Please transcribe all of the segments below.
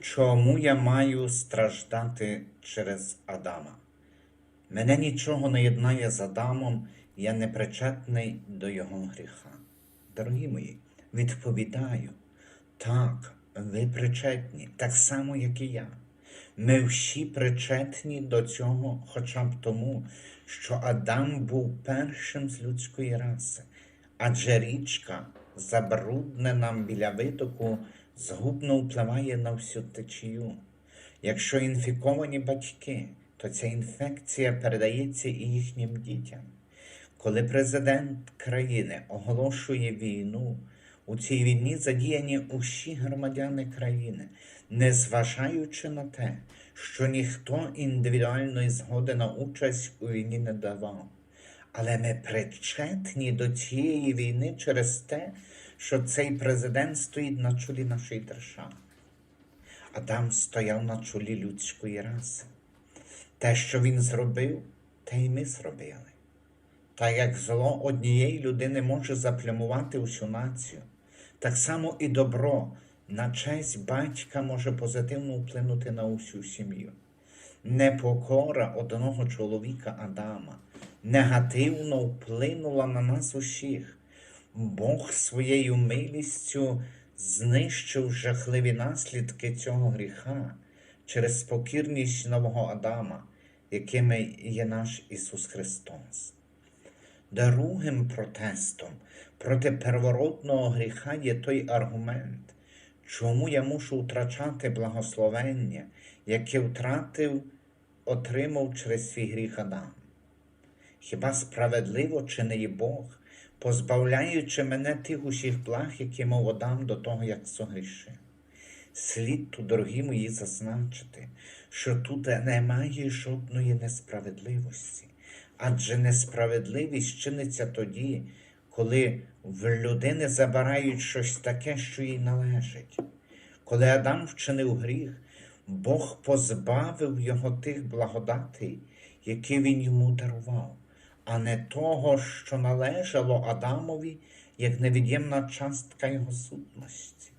Чому я маю страждати через Адама? Мене нічого не єднає з Адамом, я не причетний до його гріха. Дорогі мої, відповідаю, так, ви причетні, так само, як і я. Ми всі причетні до цього хоча б тому, що Адам був першим з людської раси, адже річка, забруднена біля витоку, згубно впливає на всю течію. Якщо інфіковані батьки, то ця інфекція передається і їхнім дітям. Коли президент країни оголошує війну, у цій війні задіяні усі громадяни країни, незважаючи на те, що ніхто індивідуальної згоди на участь у війні не давав. Але ми причетні до цієї війни через те, що цей президент стоїть на чолі нашої держави. Адам стояв на чолі людської раси. Те, що він зробив, те й ми зробили. Та як зло однієї людини може заплямувати усю націю, так само і добро на честь батька може позитивно вплинути на усю сім'ю. Непокора одного чоловіка Адама негативно вплинула на нас усіх. Бог своєю милістю знищив жахливі наслідки цього гріха через покірність нового Адама, якими є наш Ісус Христос. Другим протестом проти первородного гріха є той аргумент, чому я мушу втрачати благословення, яке втратив, отримав через свій гріх Адам. Хіба справедливо чинить Бог, позбавляючи мене тих усіх благ, які мав Адам до того, як согрішив? Слід тут, дорогі мої, зазначити, що тут немає жодної несправедливості, адже несправедливість чиниться тоді, коли в людини забирають щось таке, що їй належить. Коли Адам вчинив гріх, Бог позбавив його тих благодатей, які він йому дарував, а не того, що належало Адамові як невід'ємна частка його сутності.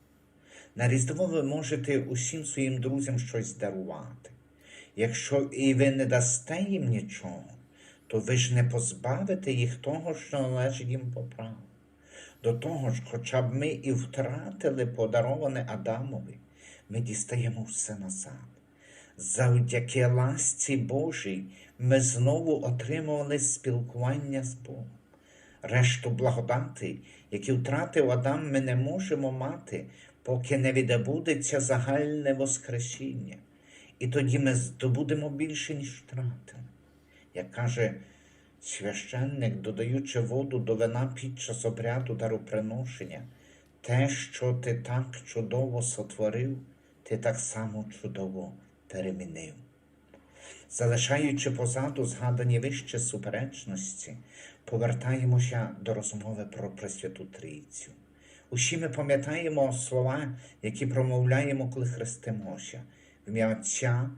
На Різдво ви можете усім своїм друзям щось дарувати. Якщо і ви не дасте їм нічого, то ви ж не позбавите їх того, що належить їм по праву. До того ж, хоча б ми і втратили подароване Адамові, ми дістаємо все назад. Завдяки ласці Божій ми знову отримували спілкування з Богом. Решту благодати, які втратив Адам, ми не можемо мати, поки не відбудеться загальне Воскресіння. І тоді ми здобудемо більше, ніж втратили. Як каже священник, додаючи воду до вина під час обряду дароприношення, те, що ти так чудово сотворив, ти так само чудово перемінив. Залишаючи позаду згадані вище суперечності, повертаємося до розмови про Пресвяту Трійцю. Усі ми пам'ятаємо слова, які промовляємо, коли хрестимося, в ім'я Отця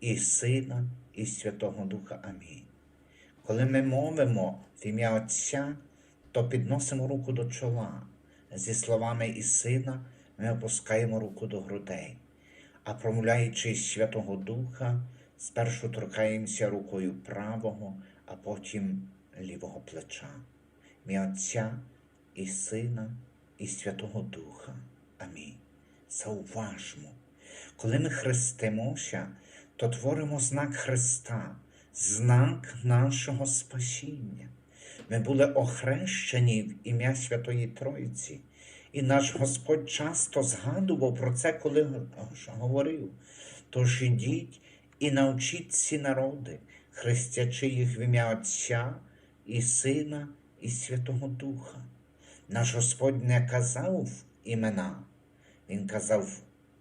і Сина, і Святого Духа. Амінь. Коли ми мовимо в ім'я Отця, то підносимо руку до чола. Зі словами і Сина ми опускаємо руку до грудей, а промовляючи Святого Духа, спершу торкаємося рукою правого, а потім лівого плеча. Ім'я Отця і Сина, і Святого Духа. Амінь. Зауважмо, коли ми хрестимося, то творимо знак Христа, знак нашого спасіння. Ми були охрещені в ім'я Святої Тройці, і наш Господь часто згадував про це, коли говорив. Тож ідіть і навчіть ці народи, хрестячи їх в ім'я Отця і Сина, і Святого Духа. Наш Господь не казав імена, Він казав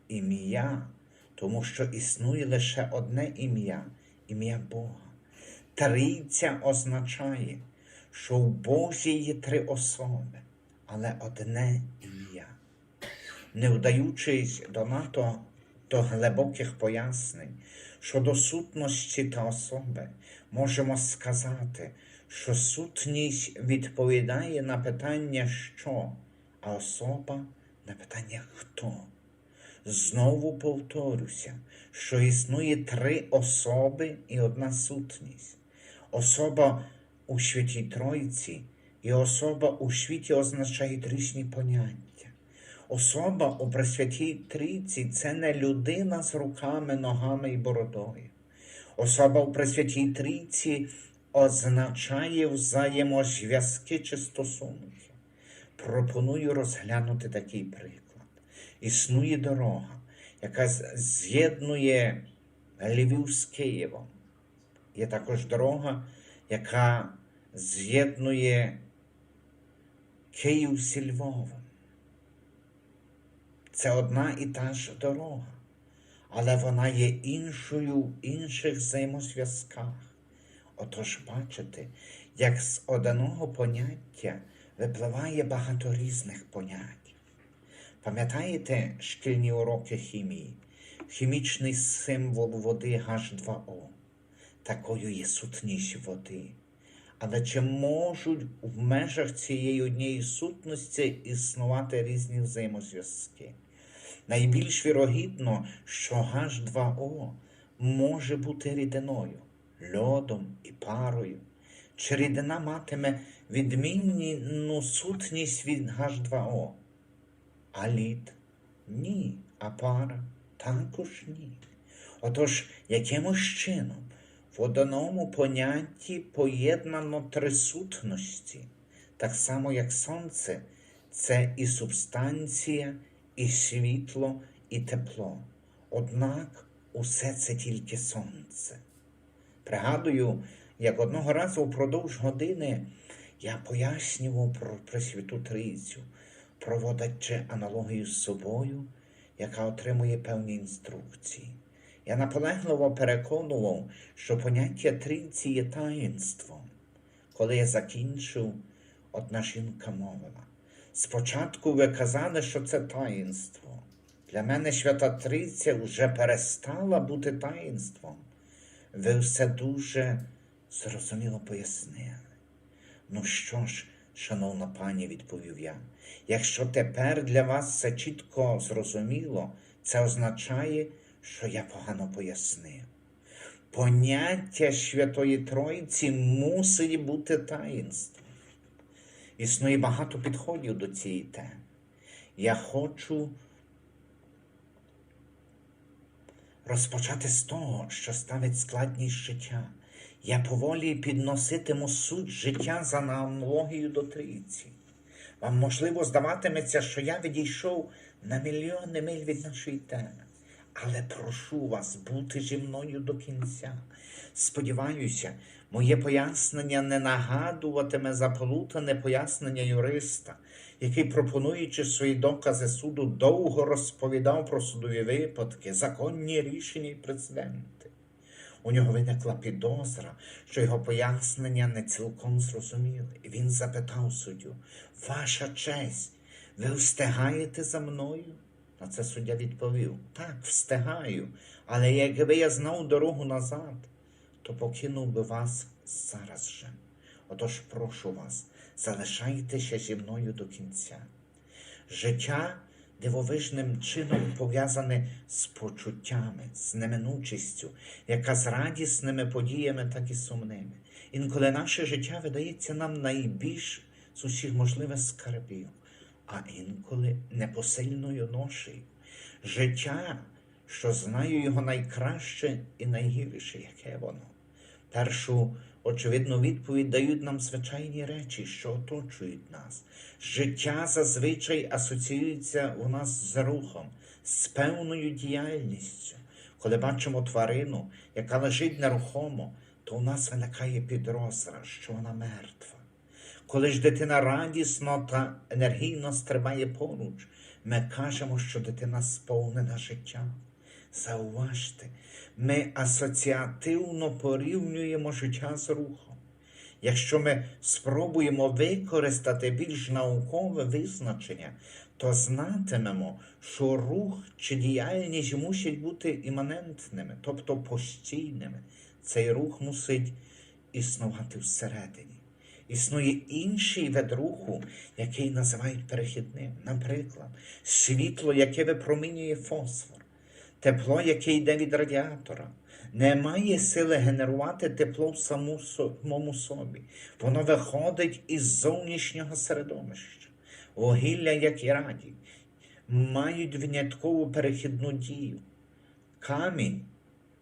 ім'я, тому що існує лише одне ім'я ім'я Бога. Трійця означає, що в Божі є три особи, але одне. Не вдаючись до НАТО до глибоких пояснень щодо сутності та особи, можемо сказати, що сутність відповідає на питання що, а особа на питання хто. Знову повторюся, що існує три особи і одна сутність. Особа у Святій Тройці і особа у світі означають різні поняття. Особа у Пресвятій Трійці це не людина з руками, ногами і бородою. Особа у Пресвятій Трійці означає взаємозв'язки чи стосунки. Пропоную розглянути такий приклад. Існує дорога, яка з'єднує Львів з Києвом. Є також дорога, яка з'єднує Київ зі Львовом. Це одна і та ж дорога, але вона є іншою в інших взаємозв'язках. Отож, бачите, як з одного поняття випливає багато різних понять. Пам'ятаєте шкільні уроки хімії? Хімічний символ води H2O. Такою є сутність води. Але чи можуть в межах цієї однієї сутності існувати різні взаємозв'язки? Найбільш вірогідно, що H2O може бути рідиною, льодом і парою. Чи рідина матиме відмінну сутність від H2O? А лід? Ні, а пара також ні. Отож, якимось чином в одному понятті поєднано три сутності, так само як сонце це і субстанція, і світло, і тепло. Однак усе це тільки сонце. Пригадую, як одного разу впродовж години я пояснював про Пресвяту Трійцю, проводячи аналогію з собою, яка отримує певні інструкції. Я наполегливо переконував, що поняття трійці є таїнством. Коли я закінчив, одна жінка мовила. Спочатку ви казали, що це таїнство. Для мене свята Трійця вже перестала бути таїнством. Ви все дуже зрозуміло пояснили. Ну що ж, шановна пані, відповів я, якщо тепер для вас все чітко зрозуміло, це означає, що я погано пояснив. Поняття Святої Тройці мусить бути таїнством. Існує багато підходів до цієї теми. Я хочу розпочати з того, що ставить складність життя. Я поволі підноситиму суть життя за аналогією до трійці. Вам, можливо, здаватиметься, що я відійшов на мільйони миль від нашої теми. Але прошу вас бути зі мною до кінця. Сподіваюся, моє пояснення не нагадуватиме заплутане пояснення юриста, який, пропонуючи свої докази суду, довго розповідав про судові випадки, законні рішення і прецеденти. У нього виникла підозра, що його пояснення не цілком зрозуміли. І він запитав суддю, Ваша честь, ви встигаєте за мною? На це суддя відповів: Так, встигаю, але якби я знав дорогу назад, то покинув би вас зараз же. Отож прошу вас, залишайтеся зі мною до кінця. Життя дивовижним чином пов'язане з почуттями, з неминучістю, яка з радісними подіями, так і сумними. Інколи наше життя видається нам найбільш з усіх можливих скарбів, а інколи непосильною ношею. Життя, що знаю його найкраще і найгірше, яке воно. Першу очевидну відповідь дають нам звичайні речі, що оточують нас. Життя зазвичай асоціюється у нас з рухом, з певною діяльністю. Коли бачимо тварину, яка лежить нерухомо, то у нас виникає підозра, що вона мертва. Коли ж дитина радісно та енергійно стрибає поруч, ми кажемо, що дитина сповнена життям. Зауважте, ми асоціативно порівнюємо життя з рухом. Якщо ми спробуємо використати більш наукове визначення, то знатимемо, що рух чи діяльність мусять бути іманентними, тобто постійними. Цей рух мусить існувати всередині. Існує інший вид руху, який називають перехідним. Наприклад, світло, яке випромінює фосфор, тепло, яке йде від радіатора, не має сили генерувати тепло в самому собі. Воно виходить із зовнішнього середовища. Вугілля, як і радій, мають виняткову перехідну дію. Камінь,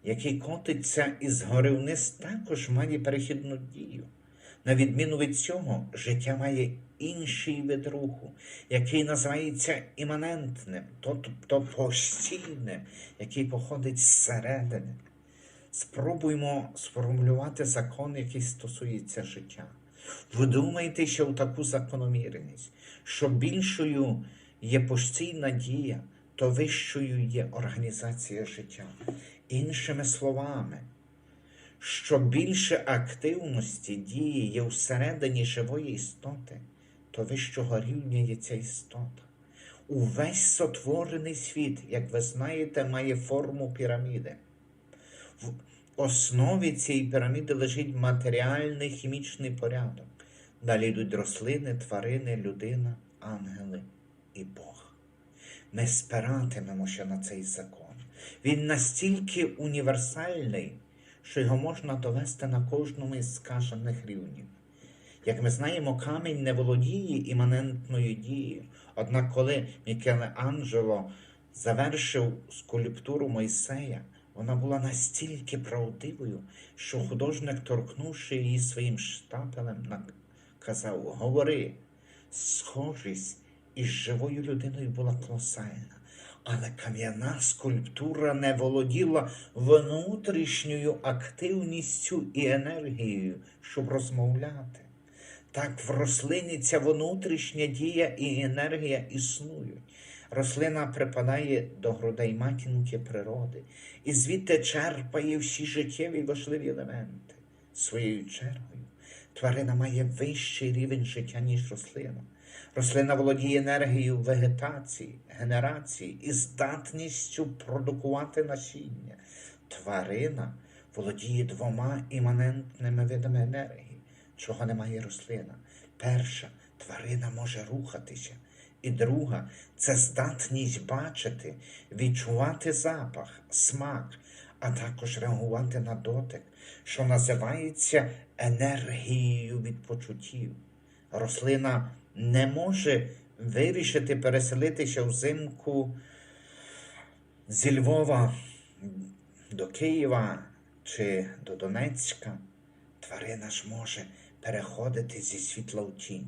який котиться із гори вниз, також має перехідну дію. На відміну від цього, життя має інший вид руху, який називається іманентним, тобто постійним, який походить зсередини. Спробуймо сформулювати закон, який стосується життя. Вдумайтеся в таку закономірність, що більшою є постійна дія, то вищою є організація життя. Іншими словами, що більше активності дії є всередині живої істоти, то вищого рівня є ця істота. Увесь сотворений світ, як ви знаєте, має форму піраміди. В основі цієї піраміди лежить матеріальний хімічний порядок. Далі йдуть рослини, тварини, людина, ангели і Бог. Ми спиратимемося на цей закон. Він настільки універсальний, що його можна довести на кожному із скажених рівнів. Як ми знаємо, камінь не володіє іманентною дією. Однак, коли Мікеле Анджело завершив скульптуру Мойсея, вона була настільки правдивою, що художник, торкнувши її своїм штапелем, казав: Говори, схожість із живою людиною була колосальна. Але кам'яна скульптура не володіла внутрішньою активністю і енергією, щоб розмовляти. Так в рослині ця внутрішня дія і енергія існують. Рослина припадає до грудей матінки природи і звідти черпає всі життєві важливі елементи. Своєю чергою, тварина має вищий рівень життя, ніж рослина. Рослина володіє енергією вегетації, генерації і здатністю продукувати насіння. Тварина володіє двома іманентними видами енергії, чого немає рослина. Перша тварина може рухатися, і друга це здатність бачити, відчувати запах, смак, а також реагувати на дотик, що називається енергією від почуттів. Рослина не може вирішити переселитися взимку зі Львова до Києва чи до Донецька. Тварина ж може переходити зі світла в тінь.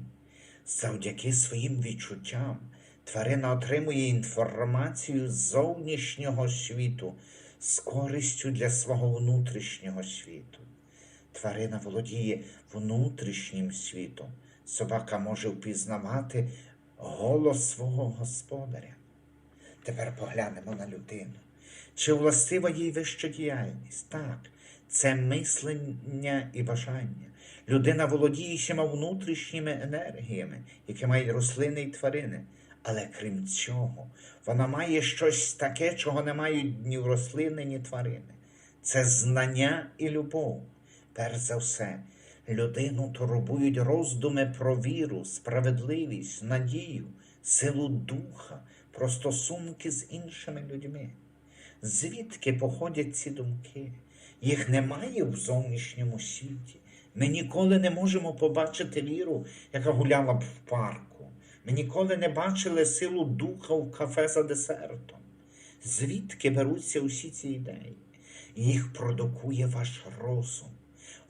Завдяки своїм відчуттям тварина отримує інформацію з зовнішнього світу з користю для свого внутрішнього світу. Тварина володіє внутрішнім світом. Собака може впізнавати голос свого господаря. Тепер поглянемо на людину. Чи властива їй вища діяльність? Так, це мислення і бажання. Людина володіє всіма внутрішніми енергіями, які мають рослини і тварини. Але крім цього, вона має щось таке, чого не мають ні рослини, ні тварини. Це знання і любов. Перш за все, людину турбують роздуми про віру, справедливість, надію, силу духа, про стосунки з іншими людьми. Звідки походять ці думки? Їх немає в зовнішньому світі. Ми ніколи не можемо побачити віру, яка гуляла б в парку. Ми ніколи не бачили силу духа в кафе за десертом. Звідки беруться усі ці ідеї? Їх продукує ваш розум.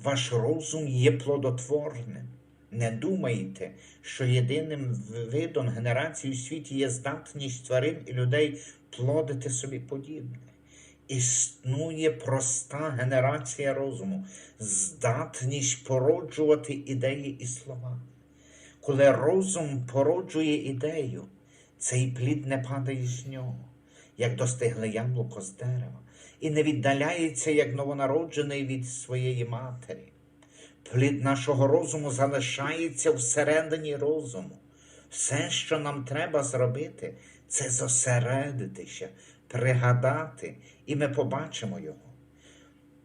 Ваш розум є плодотворним. Не думайте, що єдиним видом генерації у світі є здатність тварин і людей плодити собі подібне. Існує проста генерація розуму, здатність породжувати ідеї і слова. Коли розум породжує ідею, цей плід не падає з нього, як достигле яблуко з дерева, і не віддаляється, як новонароджений від своєї матері. Плід нашого розуму залишається всередині розуму. Все, що нам треба зробити, це зосередитися, пригадати, і ми побачимо його.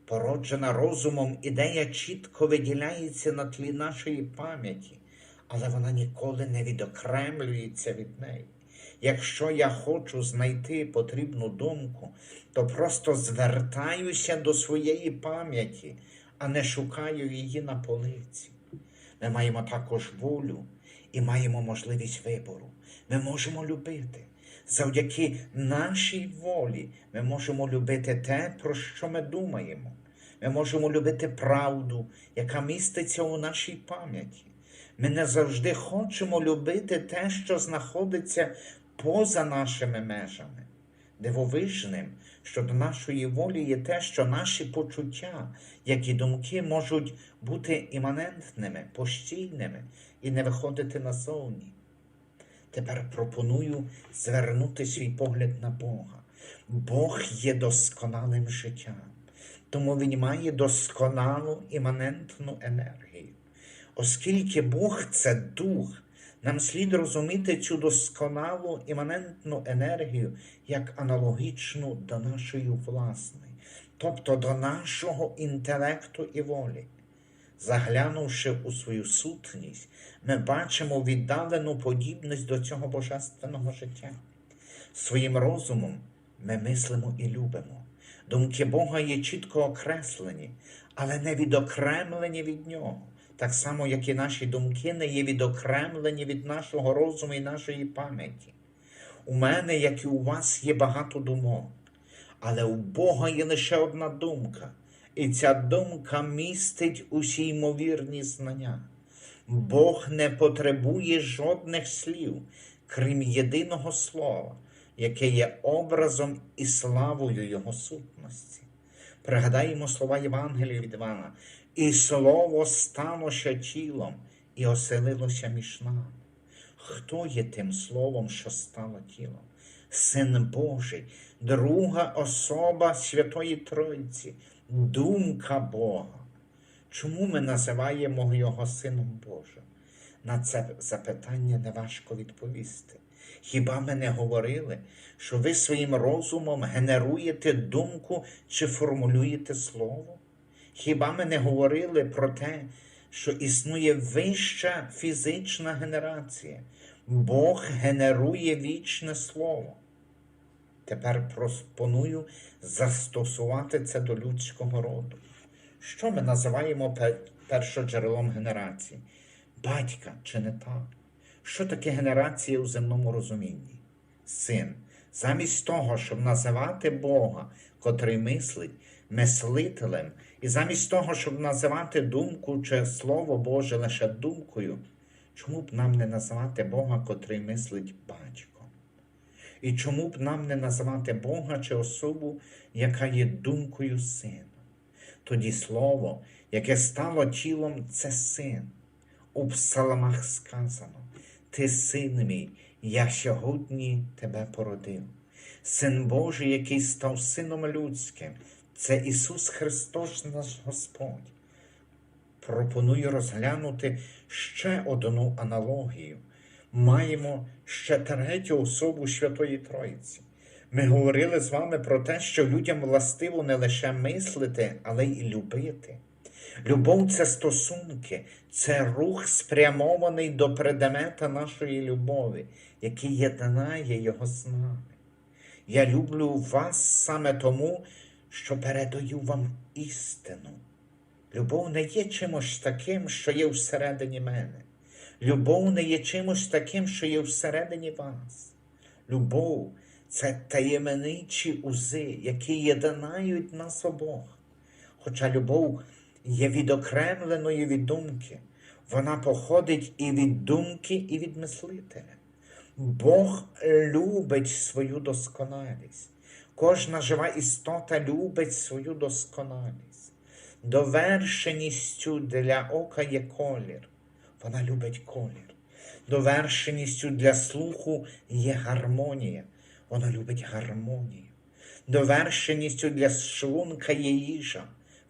Породжена розумом ідея чітко виділяється на тлі нашої пам'яті, але вона ніколи не відокремлюється від неї. Якщо я хочу знайти потрібну думку, то просто звертаюся до своєї пам'яті, а не шукаю її на полиці. Ми маємо також волю і маємо можливість вибору. Ми можемо любити. Завдяки нашій волі ми можемо любити те, про що ми думаємо. Ми можемо любити правду, яка міститься у нашій пам'яті. Ми не завжди хочемо любити те, що знаходиться поза нашими межами. Дивовижним щодо нашої волі є те, що наші почуття, як і думки, можуть бути іманентними, постійними і не виходити назовні. Тепер пропоную звернути свій погляд на Бога. Бог є досконалим життям, тому Він має досконалу іманентну енергію. Оскільки Бог це дух, нам слід розуміти цю досконалу іманентну енергію як аналогічну до нашої власної, тобто до нашого інтелекту і волі. Заглянувши у свою сутність, ми бачимо віддалену подібність до цього божественного життя. Своїм розумом ми мислимо і любимо. Думки Бога є чітко окреслені, але не відокремлені від Нього, так само, як і наші думки не є відокремлені від нашого розуму і нашої пам'яті. У мене, як і у вас, є багато думок, але у Бога є лише одна думка, і ця думка містить усі ймовірні знання. Бог не потребує жодних слів, крім єдиного слова, яке є образом і славою Його сутності. Пригадаємо слова Євангелія від Івана. І слово сталося тілом і оселилося між нами. Хто є тим словом, що стало тілом? Син Божий, друга особа Святої Тройці, думка Бога. Чому ми називаємо Його Сином Божим? На це запитання неважко відповісти. Хіба ми не говорили, що ви своїм розумом генеруєте думку чи формулюєте слово? Хіба ми не говорили про те, що існує вища фізична генерація? Бог генерує вічне слово. Тепер пропоную застосувати це до людського роду. Що ми називаємо пе- першоджерелом генерації? Батька чи не так? Що таке генерація у земному розумінні? Син. Замість того, щоб називати Бога, котрий мислить, мислителем, і замість того, щоб називати думку чи Слово Боже лише думкою, чому б нам не називати Бога, котрий мислить батьком? І чому б нам не називати Бога чи особу, яка є думкою сина? Тоді слово, яке стало тілом, це син. У псалмах сказано: Ти син мій, я сьогодні тебе породив. Син Божий, який став сином людським, це Ісус Христос наш Господь. Пропоную розглянути ще одну аналогію. Маємо ще третю особу Святої Троїці. Ми говорили з вами про те, що людям властиво не лише мислити, але й любити. Любов це стосунки, це рух спрямований до предмета нашої любові, який єднає його з нами. Я люблю вас саме тому, що передаю вам істину. Любов не є чимось таким, що є всередині мене. Любов не є чимось таким, що є всередині вас. Любов це таємничі узи, які єднають нас обох. Хоча любов є відокремленою від думки, вона походить і від думки, і від мислителя. Бог любить свою досконалість. Кожна жива істота любить свою досконалість. Довершеністю для ока є колір. Вона любить колір. Довершеністю для слуху є гармонія. Вона любить гармонію. Довершеністю для шлунка є їжа.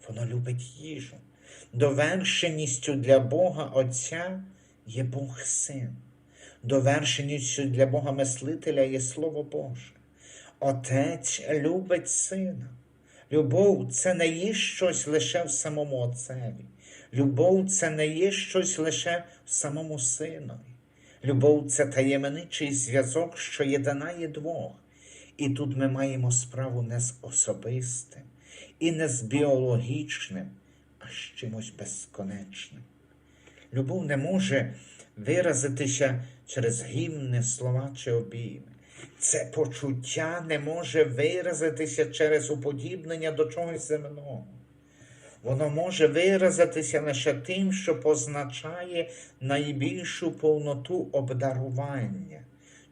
Вона любить їжу. Довершеністю для Бога Отця є Бог Син. Довершеністю для Бога Мислителя є Слово Боже. Отець любить сина. Любов це не є щось лише в самому Отцеві. Любов це не є щось лише в самому Синові. Любов це таємничий зв'язок, що єднає двох. І тут ми маємо справу не з особистим і не з біологічним, а з чимось безконечним. Любов не може виразитися через гімни, слова чи обійми. Це почуття не може виразитися через уподібнення до чогось земного. Воно може виразитися лише тим, що позначає найбільшу повноту обдарування,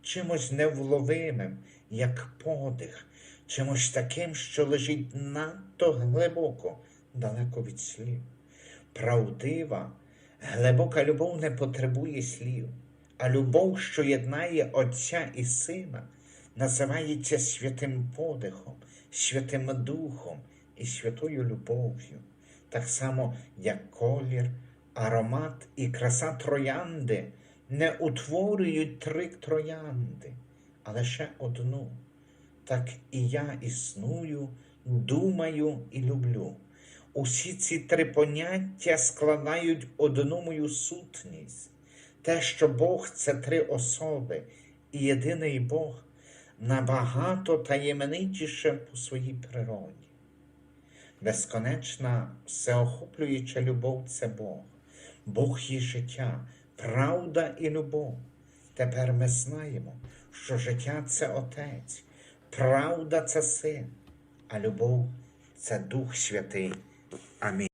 чимось невловимим, як подих, чимось таким, що лежить надто глибоко, далеко від слів. Правдива, глибока любов не потребує слів, а любов, що єднає Отця і Сина, називається святим подихом, святим духом і святою любов'ю, так само, як колір, аромат і краса троянди не утворюють три троянди, а лише одну. Так і я існую, думаю і люблю. Усі ці три поняття складають одну мою сутність. Те, що Бог це три особи, і єдиний Бог набагато таємничіше по своїй природі. Безконечна, всеохоплююча любов це Бог. Бог є життя, правда і любов. Тепер ми знаємо, що життя це Отець, правда це Син, а любов це Дух Святий. Амінь.